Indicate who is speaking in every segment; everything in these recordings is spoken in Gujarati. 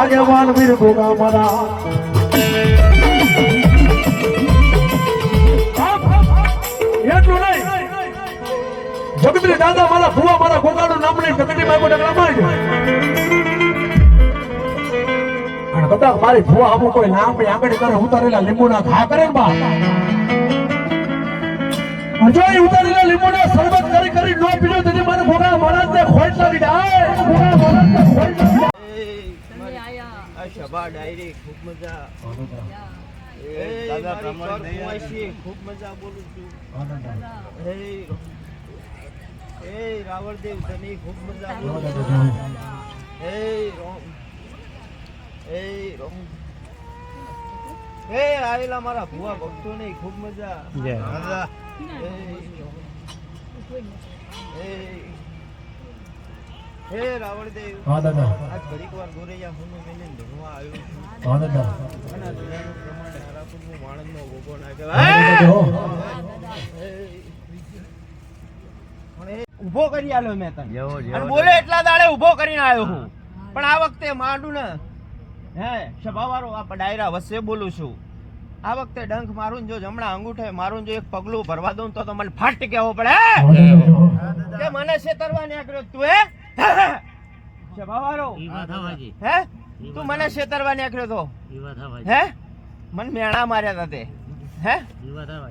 Speaker 1: આગેવાન વીર નહીં. જગતરી દાદા મારા ભુવા મારા કદાચ મારી ભુવા અમુક કોઈ લાંબી આંગળી કરે, ઉતારેલા લીંબુના ઘા કરે ને ઉતારેલા લીંબુના શરબત કરી કરી
Speaker 2: સભા ડાયરી ખૂબ મજા. એ
Speaker 3: દાદા પ્રમાણે
Speaker 2: ખૂબ મજા બોલું છું. એ એ રાવણદેવ તને ખૂબ મજા બોલું છું. એ રોમ એ રોમ. એ આવેલા મારા ભુવા ભક્તો ને ખૂબ મજા. એ હે
Speaker 1: દાદા.
Speaker 2: આજ ઘડીક વાર ગોરૈયા હું મેને ધણવા આવ્યો
Speaker 1: હા દાદા.
Speaker 2: અને પ્રમાણ ઊભો કરી આલ્યો મેં તને. બોલે એટલા દાડે ઊભો કરીને આવ્યો હું. પણ આ વખતે માંડું ને હે સભાવાળો આ ડાયરા વચ્ચે બોલું છું. આ વખતે ડંખ મારું જો હમણાં અંગૂઠે મારું જો એક પગલું ભરવા દઉં તો તો મને ફાટ કહેવો પડે હે? કે મને છેતરવા નીકળ્યો તું હે? હે તું મને છેતરવા નીકળ્યો તો. હે? મને મેણા માર્યા તા તે. હે?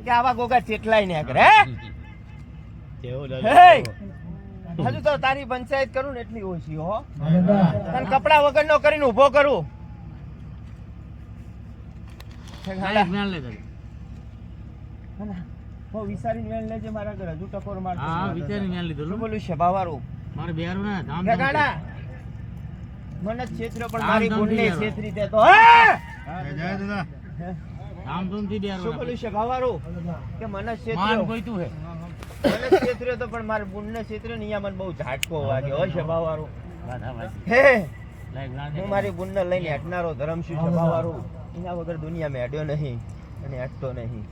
Speaker 2: કે આવા ગોગા ચેટલાય ને કરે હે. હજુ તો તારી પંચાયત કરું ને એટલી ઓછી હો. તને કપડા વગરનો કરીને ઊભો કરું. હો વિચારીને વેણ લેજે મારા ઘરે. હજુ ટકોર મારતો શું બોલું છે બાવારું કે ગાડા મને જ પણ મારી ગુણને છેતરી દે તો. હે!
Speaker 3: જય દાદા.
Speaker 2: શું બોલી છે બાવારું કે મને જ છેતર્યો. મને જ તો પણ મારે બુનને છેતર્યો ને અહીંયા બહુ ઝાટકો વાગ્યો. હોય છે બાવારું હે! હું મારી બુનને લઈને હેઠનારો ધર્મ શું છે બાવારું એના વગર દુનિયામાં હેડ્યો નહીં અને હેઠતો નહીં.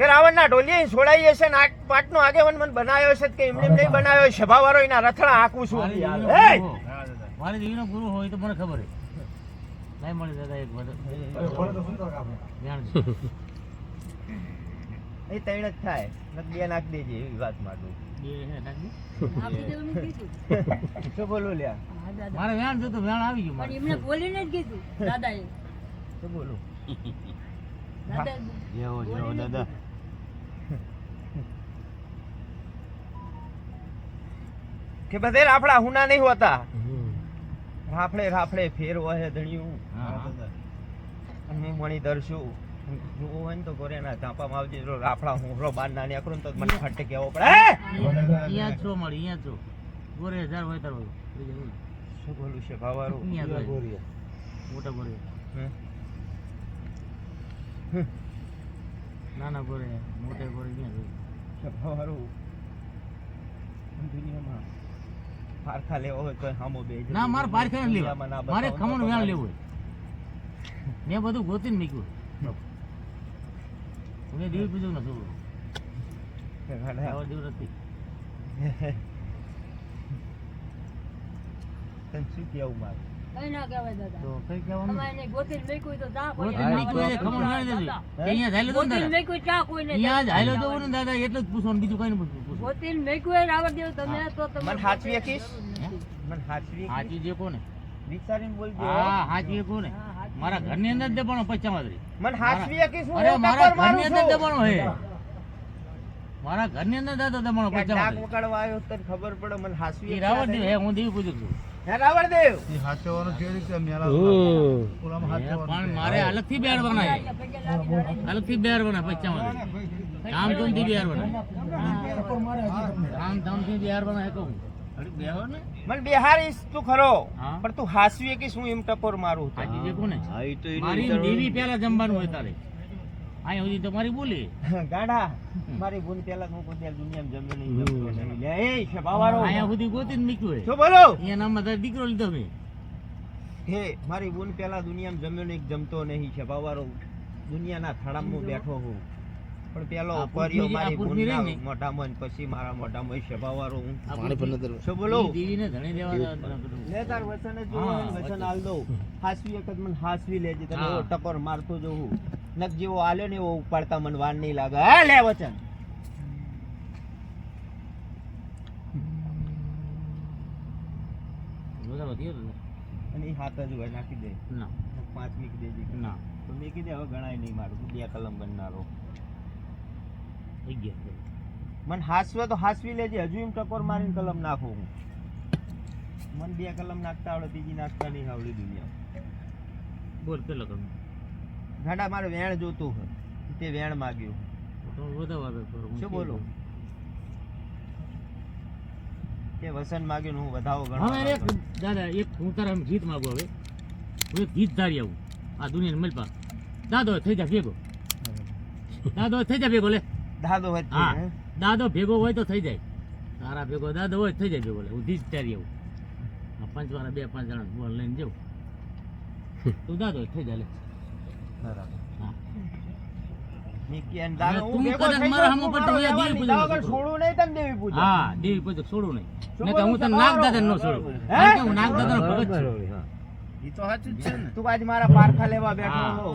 Speaker 2: કે રાવણના ઢોલીએ છોડાઈ હશે ને આટ પાટનો આગેવન મને બનાવ્યો છે કે એમને એમ નહીં બનાવ્યો છે સભાવાળો એના રથડા આંકું છું
Speaker 4: મારી દાદા ગુરુ હોય તો મને ખબર છે નહીં મળે દાદા એક
Speaker 2: એ તૈણ જ થાય બે નાખ દેજે એવી વાત માંડું
Speaker 4: બે હે, નાખી.
Speaker 5: આપી દેવું નથી કીધું
Speaker 2: શું બોલું લ્યા
Speaker 4: મારે વ્યાણ જોતું વ્યાણ આવી ગયું
Speaker 5: પણ
Speaker 4: મારે
Speaker 5: એમને બોલીને જ કીધું દાદાએ
Speaker 2: શું બોલું
Speaker 3: જેવો જેવો દાદા
Speaker 2: કે બધે રાફડા હુના નહીં હોતા. રાફડે રાફડે ફેર વહે ધણિયું.
Speaker 4: હા,
Speaker 2: મણી દરશું જોવો હોય ને તો ગોરેના ચાંપામાં આવજે. જો રાફડા હું રો બાર નાની આકરો ને તો મને ફટ કેવો પડે.
Speaker 4: અહીંયા જ છો મળી અહીંયા જ છો. ગોરે હજાર હોય તારો હોય
Speaker 2: શું બોલું છે ભાવારું?
Speaker 4: હોય. મોટા ગોરે. નાના ગોરે મોટે ગોરે ક્યાં
Speaker 2: ભાવારું. દુનિયામાં પારખા લેવો હોય તો હામો બે
Speaker 4: ના મારે પારખા નથી લેવા. મારે ખમણ
Speaker 2: તો
Speaker 4: લેવું હોય. મેં બધું ગોતીને મૂક્યું મેં દીવ પીધું નથી આવા દીવ નથી.
Speaker 2: તને શું કહેવું મારે?
Speaker 5: કઈ ના કહેવાય દાદા.
Speaker 4: તો કઈ કહેવાનું?
Speaker 5: તમારે ગોતીને મેક્યું તો ચા
Speaker 4: ગોતીને મૂક્યું ખમણ વ્યાણ દેજો અહીંયા જ તો દાદા.
Speaker 5: મેક્યું હોય ચા કોઈને
Speaker 4: અહીંયા જ તો ને દાદા. એટલું જ પૂછવાનું બીજું કઈ નહીં પૂછવું
Speaker 5: ગોતીને મેક્યું હોય દેવ તમે તો તમે
Speaker 2: મને હાચવી શકીશ? મને હાચવી
Speaker 4: હાચી જે કોને?
Speaker 2: વિચારીને બોલજો.
Speaker 4: હા હાચી કોને? મારા ઘરની અંદર દબાણો પચાવાદરી
Speaker 2: મને હાચવી શકીશ હું
Speaker 4: અરે મારા
Speaker 2: ઘરની
Speaker 4: ઘરની અંદર દબાણો હે. મારા ઘરની અંદર દાદા દબાણો
Speaker 2: ક્યાંક ડાક વગાડવા આવ્યો તને ખબર પડે મને
Speaker 4: હાસવી રાવણ હે હું દેવી પૂજક છું.
Speaker 3: રીતે મેળા ઓલામાં
Speaker 4: પણ મારે અલગથી
Speaker 5: બેર રડે.
Speaker 4: અલગથી બેહાડવાના પચાવાદરી ધામધૂમથી બેહાડવાના ધામધૂમથી બેહાડવાના હે કહું. ઘડીક બેહો ને.
Speaker 2: મને બિહારીશ તું ખરો. પણ તું હાસવી કે શું એમ ટકોર મારું તો.
Speaker 3: તો
Speaker 4: મારી દેવી પેલા જમવાનું હોય તારે. અહીંયા સુધી તમારી મારી બોલી.
Speaker 2: ગાડા મારી ભૂલ પેલા હું કોઈ દુનિયામાં જમ્યો નહીં એ શબાવાળો.
Speaker 4: અહીંયા સુધી ગોતીને હે
Speaker 2: શું બોલો?
Speaker 4: અહીંયા નામ તારો દીકરો લીધો મે.
Speaker 2: હે મારી બુન પેલા દુનિયામાં જમ્યો નહીં જમતો નહીં શબાવાળો દુનિયાના થાળામાં હું બેઠો હું પણ પેલો ઉપરિયો મારી
Speaker 4: આ પૂતની
Speaker 2: ભૂંડના
Speaker 4: રહી ને?
Speaker 2: મોઢામાં પછી મારા મોઢામાં સ્વભાવવાળો હું.
Speaker 4: પાણી
Speaker 2: શું બોલું?
Speaker 4: દીવીને ધણી દેવા
Speaker 2: લે તાર વચન જ વચન. આલ દો હાસવી એક જ મને હાસવી લેજે તને
Speaker 4: હા.
Speaker 2: એવો ટકોર મારતો જોઉં નક જેવો આલે ને એવો ઉપાડતા મને વાર નહીં લાગે. હા લે વચન? અને એ હાથ જ હોય નાખી દે.
Speaker 4: ના.
Speaker 2: પાંચ મીકી દેજે.
Speaker 4: ના.
Speaker 2: તો મેં કીધે હવે ગણાય નહીં મારું. બે કલમ ગણનારો.
Speaker 4: થઈ ગયા
Speaker 2: મને હાસવે તો હાસવી લેજે હજુ એમ ટકોર મારીને કલમ નાખું હું. મને બે કલમ નાખતા આવડે બીજી નાખતા નહીં આવડી દુનિયા
Speaker 4: બોલ પેલો કલમ.
Speaker 2: ગાડા મારે વેણ જોતું હોય. તે વેણ માગ્યું. શું
Speaker 4: કે
Speaker 2: તે વસન માગ્યું હું વધાવો
Speaker 4: હવે એક દાદા એક હું તારા આમ ગીત માગું હવે. હું એક ગીત ધારી આવું. આ દુનિયાને મલપા દાદો થઈ જા ભેગો. દાદો થઈ જા ભેગો લે.
Speaker 2: દાદો
Speaker 4: હા. દાદો ભેગો હોય તો થઈ જાય. તારા ભેગો દાદો હોય થઈ જાય ભેગો હું ગીત ધારી આવું. પાંચ વાળા બે પાંચ જણા બોલ લઈને જાઉં તું દાદો થઈ જાય
Speaker 2: બરાબર.
Speaker 4: હા. તું
Speaker 2: ભેગો
Speaker 4: કદાચ
Speaker 2: થઈ
Speaker 4: મારા
Speaker 2: જાઉં,
Speaker 4: સામું
Speaker 2: તું
Speaker 4: પર તો
Speaker 2: મારો
Speaker 4: અહીંયા દેવી
Speaker 2: વ્યવહાર
Speaker 4: પૂજન
Speaker 2: લીધા વગર
Speaker 4: કરું.
Speaker 2: છોડું નહીં તને દેવી પૂજન.
Speaker 4: હા દેવી પૂજક છોડું નહીં.
Speaker 2: શું
Speaker 4: નહીં તો હું
Speaker 2: બોલું
Speaker 4: તને
Speaker 2: છું,
Speaker 4: નાગ
Speaker 2: મારો?
Speaker 4: દાદા નો છોડું
Speaker 2: હે?
Speaker 4: કારણ કે હું નાગ દાદા ભગત છું.
Speaker 3: એ તો સાચું જ છે ને.
Speaker 2: તું આજ મારા પારખા લેવા બેઠો